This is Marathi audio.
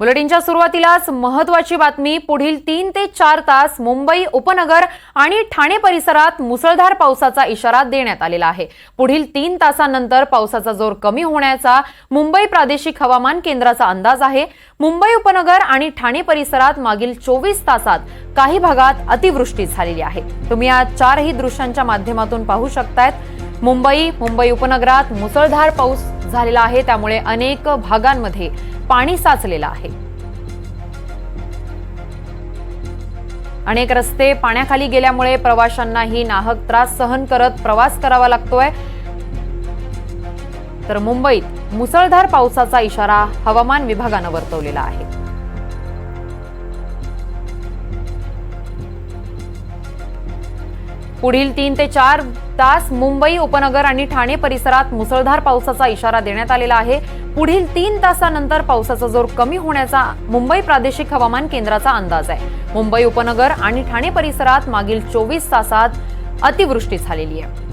बुलेटिनच्या सुरुवातीलाच महत्वाची बातमी पुढील तीन ते चार तास मुंबई उपनगर आणि ठाणे परिसरात मुसळधार पावसाचा इशारा देण्यात आलेला आहे. पुढील तीन तासानंतर पावसाचा जोर कमी होण्याचा मुंबई प्रादेशिक हवामान केंद्राचा अंदाज आहे. मुंबई उपनगर आणि ठाणे परिसरात मागील चोवीस तासात काही भागात अतिवृष्टी झालेली आहे. तुम्ही या चारही दृश्यांच्या माध्यमातून पाहू शकतायत. मुंबई मुंबई उपनगरात मुसळधार पाऊस झालेला आहे. त्यामुळे अनेक भागांमध्ये पाणी साचलेलं आहे. अनेक रस्ते पाण्याखाली गेल्यामुळे प्रवाशांनाही नाहक त्रास सहन करत प्रवास करावा लागतोय. तर मुंबईत मुसळधार पावसाचा इशारा हवामान विभागानं वर्तवलेला आहे. पुढील तीन ते चार तास मुंबई उपनगर आणि ठाणे परिसरात मुसळधार पावसाचा इशारा देण्यात आलेला आहे. पुढील तीन तासानंतर पावसाचा जोर कमी होण्याचा मुंबई प्रादेशिक हवामान केंद्राचा अंदाज आहे. मुंबई उपनगर आणि ठाणे परिसरात मागील चोवीस तासात अतिवृष्टी झालेली आहे.